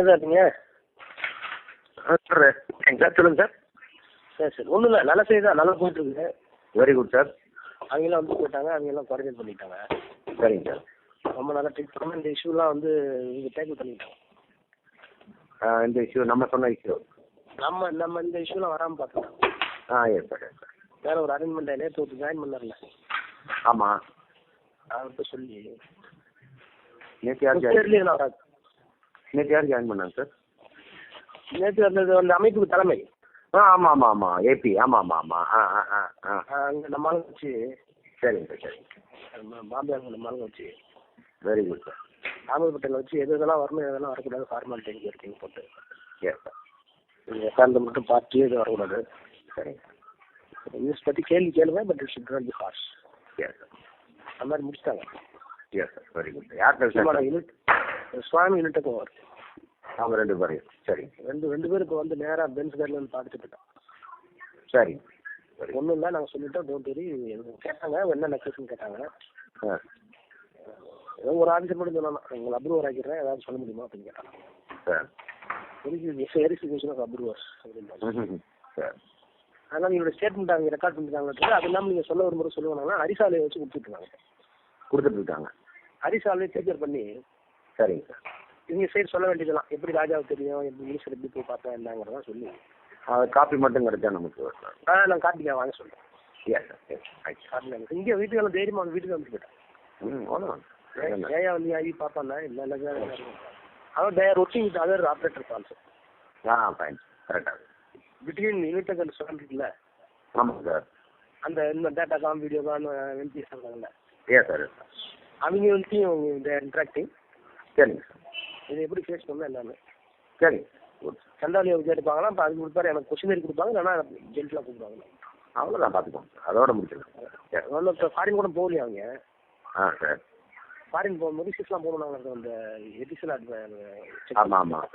தான் இருக்கீங்க ஆ சார் சார் சொல்லுங்கள் சார் சரி சரி. ஒன்றும் இல்லை. நல்ல செய்தி தான். நல்லா போயிட்டு இருக்கு வெரி குட் சார் அவங்கெல்லாம் வந்து போயிட்டாங்க. அவங்கெல்லாம் குவாரண்டைன் பண்ணிட்டாங்க. சரிங்க சார் ரொம்ப நல்லா ட்ரீட் பண்ணாங்க. இந்த இஷ்யூலாம் வந்து இங்கே டேக்கிள் பண்ணிட்டாங்க. இந்த இஷ்யூ நம்ம சொன்ன இஷ்யூ நம்ம நம்ம இந்த இஷ்யூலாம் வராமல் பார்த்துட்டோம் ஆ எஸ் சார் எஸ் சார் வேற ஒரு அரேஞ்ச்மெண்ட் நேற்று ஒருத்தர் ஜாயின் பண்ணார்ல ஆமாம் அவர்கிட்ட சொல்லி. நேற்று யார் ஜாயின் நேற்று யார் ஜாயின் பண்ணாங்க சார் நேற்று அந்த அந்த அமைப்புக்கு தலைமை. ஆ ஆமாம் ஆமாம் ஆமாம் ஏபி ஆமாம் ஆமாம் ஆமாம் ஆ ஆ ஆ ஆ. அங்கே நம்ம ஆளுங்க வச்சு. சரிங்க சார் சரிங்க. பாம்பே அங்கே நம்ம ஆளுங்க வச்சு. வெரி குட் சார் பட்டேல் வச்சு எது எதெல்லாம் வரணும் எதெல்லாம் வரக்கூடாது ஃபார்மாலிட்டி இருக்கீங்க போட்டு. எஸ் சார் நீங்கள் உட்கார்ந்து மட்டும் பார்த்து எதுவும் வரக்கூடாது. சரிங்க. நியூஸ் பற்றி கேள்வி கேளுங்க but it should not be harsh yes sir அந்த மாதிரி முடிச்சிட்டாங்க. எஸ் சார் வெரி குட் யார் சுவாமி யூனிட்டுக்கும் வரும் அவங்க ரெண்டு பேரையும். சரிங்க ரெண்டு ரெண்டு பேரும் இப்போ வந்து நேராக பென்ஸ் கார்டில் வந்து பார்த்துட்டு போயிட்டோம். சரி. ஒன்றும் இல்லை நாங்கள் சொல்லிட்டோம் டோன்ட் வெரி கேட்டாங்க என்ன நெக்லஸ்ன்னு கேட்டாங்க. ஏதோ ஒரு ஆன்சர் மட்டும் சொன்னாங்க உங்களை அப்ரூவர் ஆக்கிடுறேன் ஏதாவது சொல்ல முடியுமா? அப்படின்னு கேட்டாங்க. சார். வெரிஃபிகேஷன் ஆஃப் அப்ரூவர்ஸ் அப்படின்னு சார். அதனால் எங்களோட ஸ்டேட்மெண்ட் அவங்க ரெக்கார்ட் பண்ணிட்டாங்க அது இல்லாமல் நீங்கள் சொல்ல ஒரு முறை சொல்லுவாங்கன்னா அரிசாலையை வச்சு கொடுத்துட்ருக்காங்க கொடுத்துட்டு இருக்காங்க. அரிசாலையை டீச்சர் பண்ணி சரிங்க சார். இவங்க சைடு சொல்ல வேண்டியதெல்லாம். எப்படி ராஜாவுக்கு தெரியும்? எப்படி மினிஸ்டர் எப்படி போய் பார்த்தா என்னங்கிறதா சொல்லி. அது காப்பி மட்டும் கிடைச்சா நமக்கு ஆ நான் கார்த்திகா வாங்க சொல்கிறேன் எஸ் சார் ஆயிடுச்சு கார்த்திகா இங்கே வீட்டுக்கு எல்லாம் தைரியமாக வந்து வீட்டுக்கு வந்து போயிட்டேன். ம் என்ன? ஏயா வந்து ஐவி பார்ப்பான்ல இல்லை இல்லை சார் அவன் they're working with other operators also ah fine கரெக்டாக பிட்வீன் யூனிட் அண்ட் ஸ்டூடெண்ட் இருக்குல்ல ஆமாம் சார். அந்த இந்த data cam video cam MBS இருக்காங்கல்ல? எஸ் சார் சார் அவங்க தேர் இன்ட்ராக்டிங் சரிங்க சார். இதை எப்படி ஃபேஸ் பண்ணணும் எல்லாமே சரிங்க குட் சண்டாலியை கேட்டுப்பாங்கன்னா இப்போ அதுக்கு கொடுப்பாரு. எனக்கு கொஸ்டின் கொடுப்பாங்க. இல்லைன்னா ஜென்டலாக கூப்பிடுவாங்க. அவ்வளோதான் பார்த்துக்கோங்க சார். அதோட முடிச்சிடலாம் ஒன்றும் இப்போ ஃபாரின் கூட போகலையா அவங்க? ஆ சார். ஃபாரின் போகும்போது சிஸ்லாம் போகணும் நாங்கள் அந்த எடிஷனல் ஆமாம் ஆமாம்